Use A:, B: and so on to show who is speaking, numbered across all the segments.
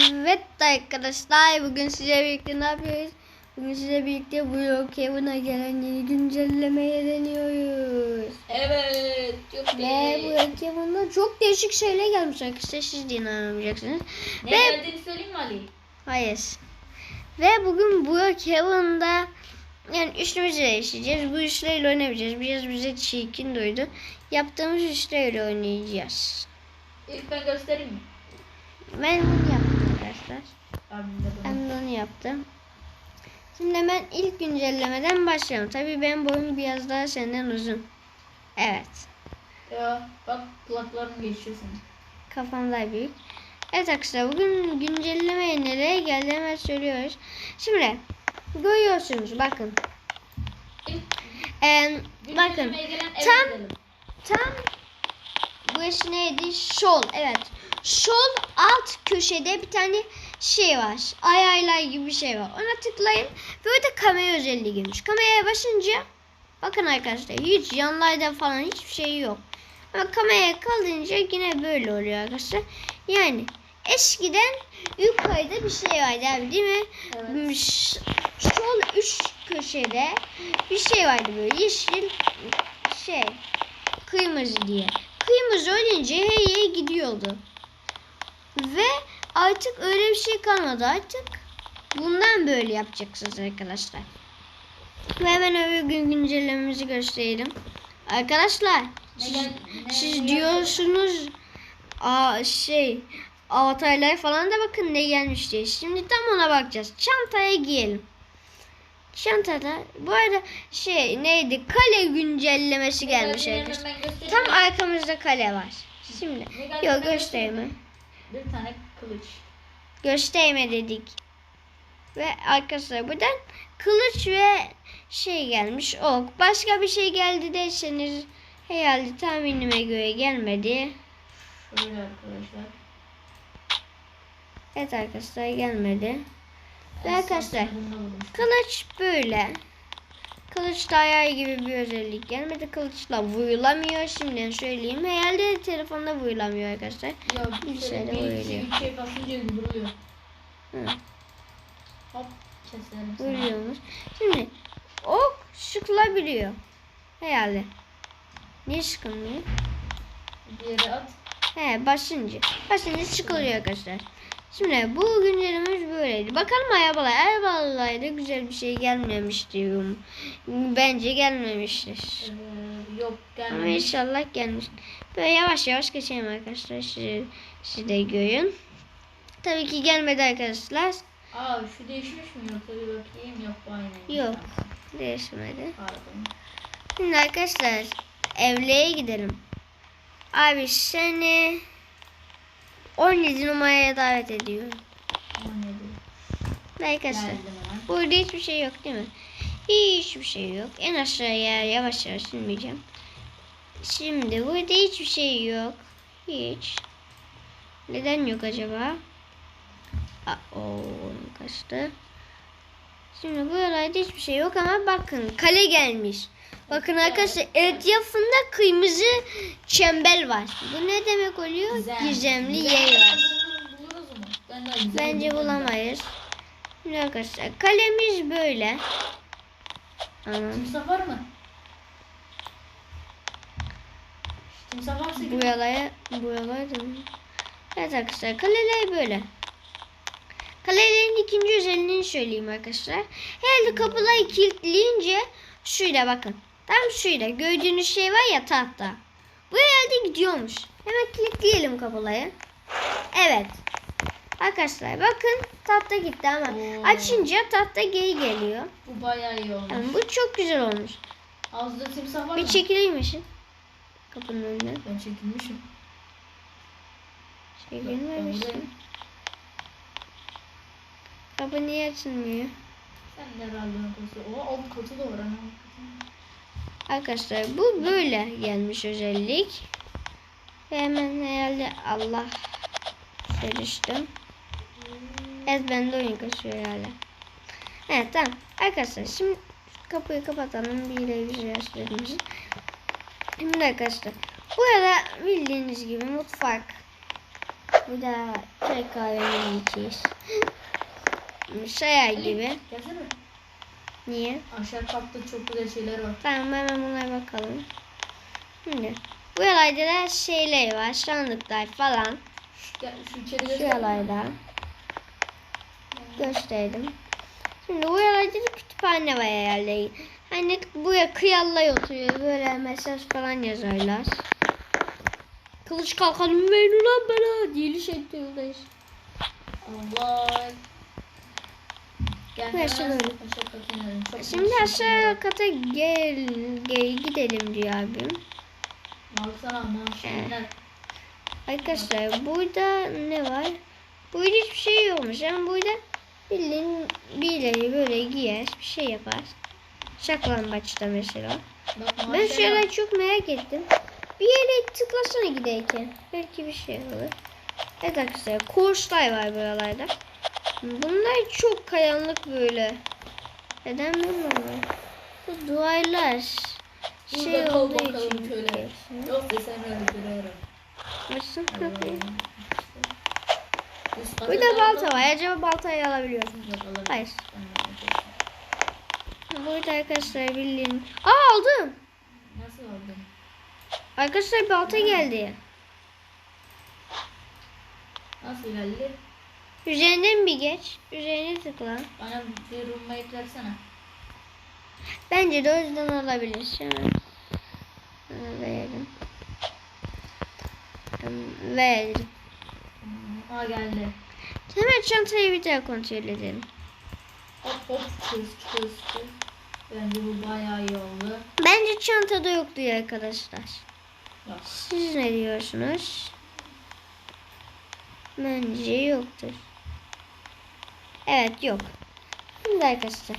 A: Evet arkadaşlar bugün size birlikte ne yapıyoruz? Bugün size birlikte Brookhaven'a gelen yeni güncellemeye deniyoruz.
B: Evet. Çok
A: Ve
B: iyi.
A: Brookhaven'da çok değişik şeyler gelmiş arkadaşlar. Siz de inanamayacaksınız.
B: Ne
A: Ve
B: geldiğini söyleyeyim mi Ali?
A: hayır. Ve bugün Brookhaven'da yani üstümüzü değiştireceğiz. Bu işlerle oynamayacağız. Biraz bize çirkin duydu. Yaptığımız işlerle oynayacağız.
B: İlk ben göstereyim mi?
A: Ben bunu arkadaşlar. Ben de onu yaptım. Şimdi hemen ilk güncellemeden başlayalım. Tabii benim boyum biraz daha senden uzun. Evet.
B: Ya bak kulaklarım geçiyor senin.
A: Kafam daha büyük. Evet arkadaşlar bugün güncellemeye nereye geldi hemen söylüyoruz. Şimdi görüyorsunuz bakın. Ee, bakın tam
B: gidelim.
A: tam burası neydi? Sol. Evet. Sol alt köşede bir tane şey var. Ayarlar gibi bir şey var. Ona tıklayın. Böyle kamera özelliği girmiş. Kameraya basınca bakın arkadaşlar hiç yanlarda falan hiçbir şey yok. Ama kameraya kalınca yine böyle oluyor arkadaşlar. Yani eskiden yukarıda bir şey vardı abi değil mi?
B: Evet.
A: Sol üst köşede bir şey vardı böyle yeşil şey kırmızı diye. Kırmızı olunca her yere gidiyordu. Ve artık öyle bir şey kalmadı artık. Bundan böyle yapacaksınız arkadaşlar. Ve hemen öbür gün güncellememizi gösterelim. Arkadaşlar
B: Ne
A: siz,
B: gel- ne
A: siz diyorsunuz aa, şey avatarlar falan da bakın ne gelmiş diye. Şimdi tam ona bakacağız. Çantaya giyelim. Çantada bu arada şey neydi kale güncellemesi gelmiş arkadaşlar. Tam arkamızda kale var. Şimdi yok
B: göstereyim. Bir tane kılıç.
A: Gösterme dedik. Ve arkadaşlar buradan kılıç ve şey gelmiş ok. Başka bir şey geldi derseniz herhalde tahminime göre gelmedi.
B: Şöyle arkadaşlar.
A: Evet arkadaşlar gelmedi. Ve arkadaşlar kılıç böyle. Kılıçta ayar gibi bir özellik gelmedi. Kılıçla vurulamıyor. Şimdiden söyleyeyim. Herhalde telefonda vurulamıyor arkadaşlar.
B: Ya
A: Bir
B: bir iki
A: vuruyor.
B: üç şey basınca vuruyor.
A: Hı.
B: Hop keselim.
A: Vuruyormuş. Şimdi ok sıkılabiliyor. Herhalde. Niye sıkılmıyor?
B: Bir yere at.
A: He basınca. Basınca sıkılıyor arkadaşlar. Şimdi bu güncellememiz böyleydi. Bakalım arabalar. Arabalarda güzel bir şey gelmemiş diyorum. Bence gelmemiştir.
B: Ee, yok
A: Ama
B: gelmemiş.
A: inşallah gelmiş. Böyle yavaş yavaş geçelim arkadaşlar. Siz, siz de görün. Tabii ki gelmedi arkadaşlar.
B: Aa şu değişmiş mi yoksa bir bakayım yok aynı.
A: Yok. Değişmedi.
B: Pardon.
A: Şimdi arkadaşlar evlere gidelim. Abi seni 17 numaraya davet ediyorum.
B: 17.
A: Arkadaşlar burada hiçbir şey yok değil mi? Hiçbir şey yok. En aşağıya yavaş yavaş inmeyeceğim. Şimdi burada hiçbir şey yok. Hiç. Neden yok acaba? Aa, o kaçtı. Şimdi buralarda hiçbir şey yok ama bakın kale gelmiş. Bakın arkadaşlar etrafında kırmızı çember var. Bu ne demek oluyor?
B: Gizem.
A: Gizemli
B: Gizem
A: yer var. Bence bulamayız. Şimdi arkadaşlar kalemiz böyle. Anam.
B: Timsah var mı? Timsah varsa gel.
A: Buralara, buralara da mı? Evet arkadaşlar kaleler böyle. Kalelerin ikinci özelliğini söyleyeyim arkadaşlar. Herhalde kapıları kilitleyince şuyla bakın. Tam şuyla gördüğünüz şey var ya tahta. Bu herhalde gidiyormuş. Hemen kilitleyelim kapıları. Evet. Arkadaşlar bakın tahta gitti ama
B: Oo.
A: açınca tahta geri geliyor.
B: Bu bayağı iyi olmuş.
A: Yani bu çok güzel olmuş.
B: Ağızda timsah var
A: Bir
B: mı?
A: çekilir misin? Kapının önünden.
B: Ben çekilmişim.
A: Çekilmemişsin. Kapı niye açılmıyor?
B: Sen de herhalde ortası. O alt katı da var ana.
A: Arkadaşlar bu böyle gelmiş özellik. Ve hemen herhalde Allah düştüm. Evet ben de oyun kasıyor herhalde. Evet tamam. Arkadaşlar şimdi kapıyı kapatalım. Bir de güzel açtığımızı. Şimdi arkadaşlar. Burada bildiğiniz gibi mutfak. Bu da çay kahvemi içeceğiz. Şaya gibi.
B: Gelsene.
A: Niye?
B: Aşağı katta çok güzel şeyler var.
A: Tamam hemen bunlara bakalım. Şimdi bu yalayda da şeyler var. Sandıklar falan.
B: Şu, şu
A: Şu yalayda. Gösterdim. Şimdi bu yalayda da kütüphane var herhalde. Hani buraya kıyallar oturuyor. Böyle mesaj falan yazarlar. Kılıç kalkanımı verin ulan bana. Dili şey diyorlar.
B: Allah. Aşağı. Çok
A: Şimdi aşağı
B: şeyler
A: kata gel, gel gidelim diyor abim.
B: Baksana manşetler.
A: Arkadaşlar burada ne var? Burada hiçbir şey yokmuş ama burada bildiğin birileri böyle giyer bir şey yapar. Şaklambaçta mesela.
B: Bak
A: Ben yerleri çok merak ettim. Bir yere tıklasana giderken. Belki bir şey olur. Evet arkadaşlar kurslar var buralarda. Bunlar çok kayanlık böyle. Neden bilmiyorum. Bu duvarlar şey
B: Burada
A: olduğu
B: bakalım
A: için.
B: şöyle. Yok desem öyle duruyorum.
A: Açsın kapıyı. Burada
B: da
A: balta var. Acaba baltayı.
B: Yok, alabilirim.
A: Hayır.
B: De.
A: Burada arkadaşlar bildiğin. Aa aldım.
B: Nasıl aldın?
A: Arkadaşlar balta geldi.
B: Nasıl ilerli?
A: Üzerinden bir geç. Üzerine tıkla.
B: Bana bir roommate versene.
A: Bence de o yüzden alabilir. Hemen. Verelim. Verelim.
B: Aa geldi.
A: Hemen çantayı bir daha kontrol edelim.
B: Hop hop kız kız. Bence bu bayağı iyi oldu.
A: Bence çantada yoktu ya arkadaşlar.
B: Yok.
A: Siz ne diyorsunuz? Bence yoktur. Evet yok. Şimdi arkadaşlar.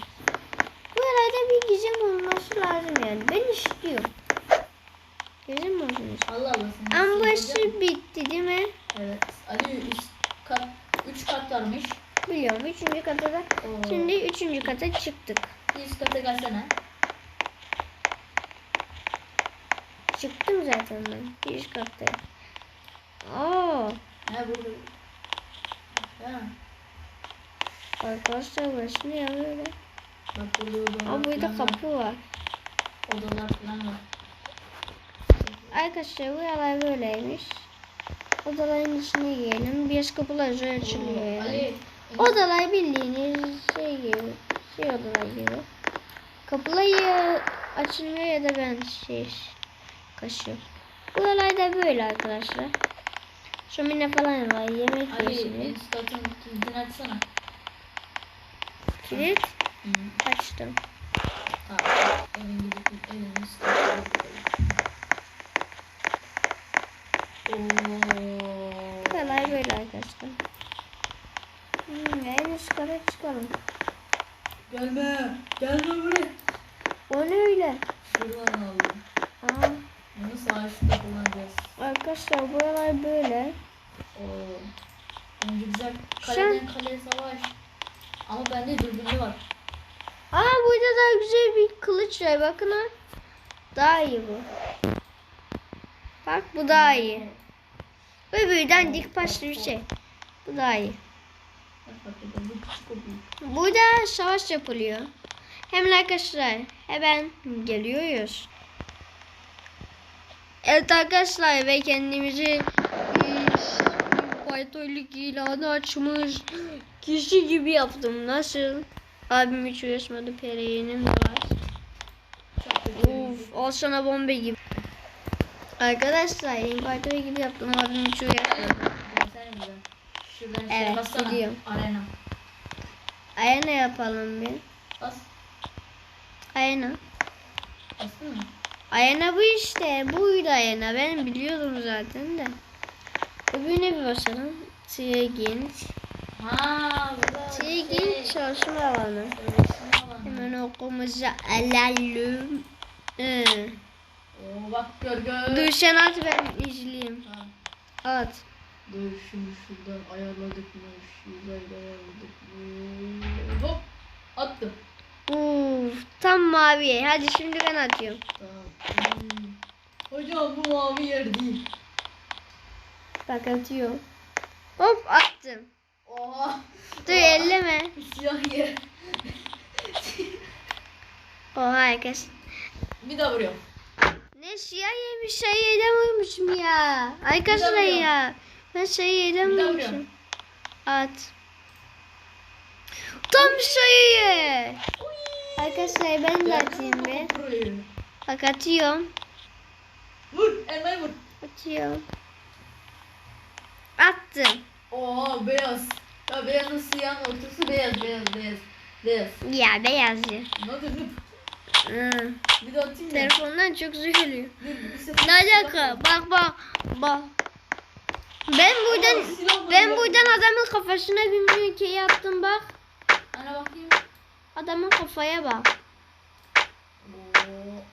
A: Bu arada bir gizem olması lazım yani. Ben istiyorum. Gizem olsun.
B: Allah Allah
A: burası bitti değil mi?
B: Evet. Ali üst kat 3 kat varmış.
A: Biliyorum. Üçüncü kata da.
B: Oo.
A: Şimdi üçüncü kata çıktık.
B: üst kata gelsene.
A: Çıktım zaten ben. Bir üst kattayım. Oo.
B: Ha burada. Ha.
A: Arkadaşlar burası ne ya böyle?
B: Bak burada odalar
A: Aa burada
B: falan var.
A: kapı var.
B: Odalar falan var.
A: Arkadaşlar bu yalar böyleymiş. Odaların içine girelim. Bir kapılar zor açılıyor
B: Oo,
A: yani.
B: Ali.
A: Odalar bildiğiniz şey gibi. Şey odalar gibi. Kapılar ya açılmıyor ya da ben şey kaşıyorum. Buralar da böyle arkadaşlar. Şömine falan var. Yemek
B: Ali
A: yiyorsunuz.
B: üst katın kilidini açsana.
A: Kilit
B: Hı.
A: açtım.
B: Tamam. Evin gidip Oo.
A: Buralar böyle arkadaşlar. Hmm, en üst kata çıkalım.
B: Gelme. Gelme buraya.
A: O ne öyle?
B: Şuradan aldım.
A: Aa,
B: Bunu sağ üstte kullanacağız.
A: arkadaşlar buralar böyle.
B: Oo. Önce güzel
A: Sen-
B: kaleden kaleye savaş. Ama bende dürbünlü var.
A: Aa burada daha güzel bir kılıç var. Bakın ha. Daha iyi bu. Bak bu daha iyi. Öbürden dik başlı bir şey. Bu daha iyi. Burada savaş yapılıyor. Hemen arkadaşlar hemen geliyoruz. Evet arkadaşlar ve kendimizi Fightörlük ilanı açmış kişi gibi yaptım. Nasıl? Abim hiç uğraşmadı. Periyenim de var. Of, al sana bombe gibi. Arkadaşlar imparator gibi yaptım. Abim hiç uğraşmadı. Evet,
B: bassana.
A: gidiyorum.
B: Arena.
A: Ayna yapalım bir.
B: Bas.
A: Ayna.
B: Bastın mı?
A: Bu işte. Buydu ayna. Ben biliyordum zaten de. Öbürüne bir basalım. Trigin.
B: Ha burada
A: Trigin
B: şey.
A: çalışma alanı.
B: Çalışma alanı.
A: Hemen okumuzu alalım. Ee.
B: Oo bak gör gör.
A: Dur sen at ben izleyeyim.
B: Ha.
A: At.
B: Dur şimdi şuradan ayarladık mı? Şuradan ayarladık mı? Hop. Attım.
A: Uf, tam mavi. Hadi şimdi ben atıyorum.
B: Tamam. Hmm. Hocam bu mavi yer değil.
A: Bak atıyorum. Hop attım.
B: Oha.
A: Dur elleme.
B: Siyah yer.
A: Oha arkadaşlar.
B: Bir daha vuruyorum.
A: Ne siyah yemiş sayı yeden vurmuşum ya. Arkadaşlar ya. Ben
B: Bir daha
A: vurmuşum. At. Tam sayıyı. Arkadaşlar ben de atayım be. Bak atıyorum.
B: Vur. Elmayı vur.
A: Atıyorum. Attım.
B: Oha beyaz. Ya beyazın siyahın ortası beyaz beyaz beyaz. Beyaz.
A: Ya beyazcı.
B: Hadi hıp.
A: Hı.
B: Bir daha atayım ya.
A: Telefondan çok
B: sefer-
A: Ne alaka? Bak bak bak. Ben buradan
B: Aa,
A: ben
B: var.
A: buradan adamın kafasına bir ülke yaptım bak.
B: Ana bakayım.
A: Adamın kafaya bak.
B: Oo.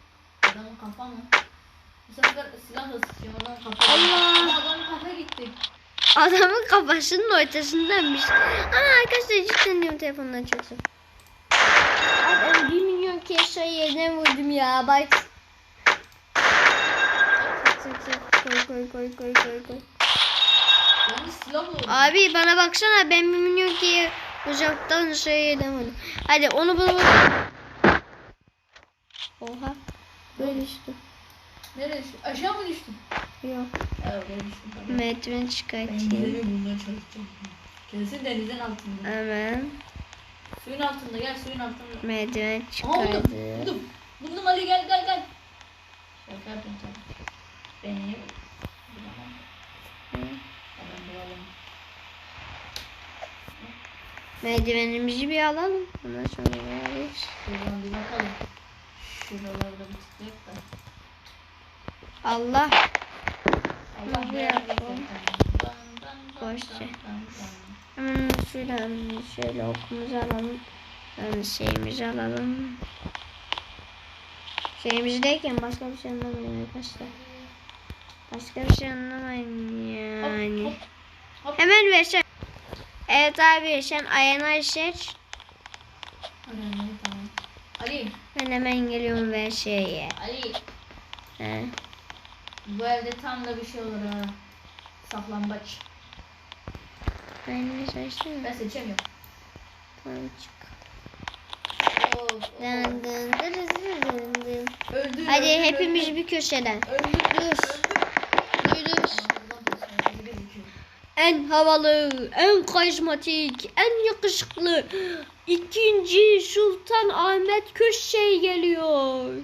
B: Adamın kafa mı? Bu sefer silahla sıkacağım adamın kafa.
A: Allah.
B: Ama adamın kafa gitti.
A: Adamın kafasının ortasındanmış. Ama arkadaşlar cidden diyorum telefondan. Ay, Ben bir milyon kez yerden vurdum ya. Bak. Koy koy koy koy koy koy. Abi bana baksana ben bir milyon kez uzaktan yerden vurdum. Hadi onu bunu bunu. Oha. Böyle düştü.
B: Nereye düştü? Aşağı mı düştün?
A: Yok.
B: Ben
A: çıkartayım.
B: bulmaya çalışacağım. Kesin denizin altında.
A: Hemen
B: Suyun altında gel suyun altında.
A: merdiven
B: buldum.
A: çıkardım.
B: Buldum. Buldum Ali gel gel gel. Şaka yapayım tabii. Beni bulamam. Adam bulalım.
A: Merdivenimizi bir alalım. Ondan sonra bir alırız.
B: Şuradan bir bakalım. Şuralarda bir tıklayıp da.
A: Allah. Hızlı yapalım. Boşça. Hemen şuradan şöyle okumuzu alalım. Yani şeyimizi alalım. Şeyimizi derken başka bir şey anlamayın arkadaşlar. Başka bir şey anlamayın yani.
B: Hop, hop.
A: Hemen versen. Evet abi sen ayağına seç.
B: Ali,
A: Ben hemen geliyorum ver şeye.
B: Ali.
A: He.
B: Bu evde tam da bir şey olur ha. Saklambaç.
A: Ben de seçtim.
B: Ben seçemiyorum.
A: Tamam çık. Dın dın dın dın dın dın.
B: Öldür,
A: Hadi
B: öldür,
A: hepimiz
B: öldür.
A: bir köşeden.
B: Öldür,
A: Dur.
B: gözüküyor.
A: En havalı, en karizmatik, en yakışıklı ikinci Sultan Ahmet Köşey geliyor.
B: Geliyor.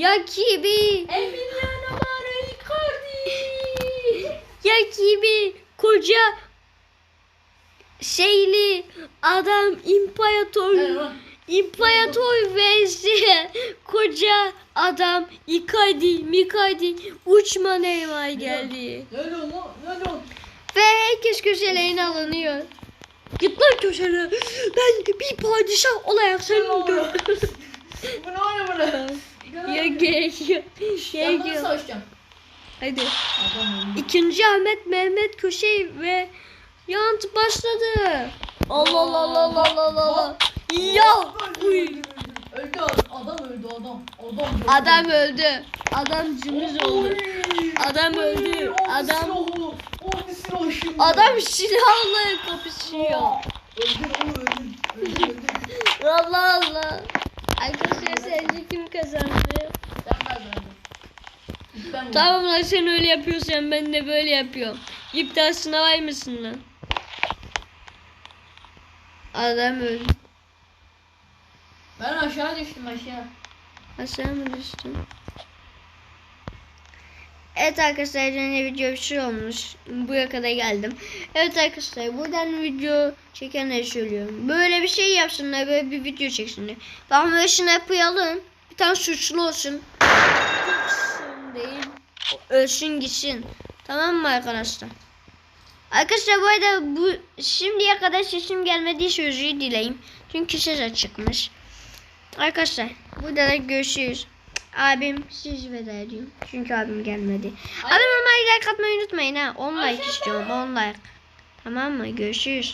A: Ve rakibi,
B: Emiliano Maro Icardi.
A: rakibi koca şeyli adam imparator. İmparator vs koca adam Icardi Mikadi uçma Neymar geldi. Ve herkes köşelerine alınıyor. Git lan köşene. Ben bir padişah olarak seni gördüm.
B: Bu ne oluyor Ben bunu
A: Gerekiyor.
B: savaşacağım.
A: Hadi. İkinci Ahmet Mehmet Köşey ve Yant başladı. Allah Allah Allah Allah Allah Allah. Ya. Uy.
B: Öldü adam. Öldü adam. Adam öldü.
A: Adam öldü. Adam cımız oldu. Adam öldü. Adam-
B: şimdi.
A: Adam silahla kapışıyor.
B: Öldür onu öldür. Öldür öldür.
A: Allah Allah. Sence kim kazandı?
B: Ben vurdum.
A: Tamam lan sen öyle yapıyorsan ben de böyle yapıyorum. İptal var mısın lan? Adam öldü.
B: Ben aşağı düştüm aşağı.
A: Aşağı mı düştün? Evet arkadaşlar yine video bir şey olmuş. Buraya kadar geldim. Evet arkadaşlar buradan video çekenler söylüyorum. Böyle bir şey yapsınlar. Böyle bir video çeksinler. Bakın böyle şunu yapalım. Bir tane suçlu olsun. Suçsun değil. Ölsün gitsin. Tamam mı arkadaşlar? Arkadaşlar bu arada bu şimdiye kadar sesim gelmediyse özür dileyim. Çünkü ses açıkmış. Arkadaşlar burada da görüşürüz. Abim siz veda ediyorum. Çünkü abim gelmedi. Abim ama like atmayı unutmayın ha. 10 like istiyorum 10 like. Tamam mı? Görüşürüz.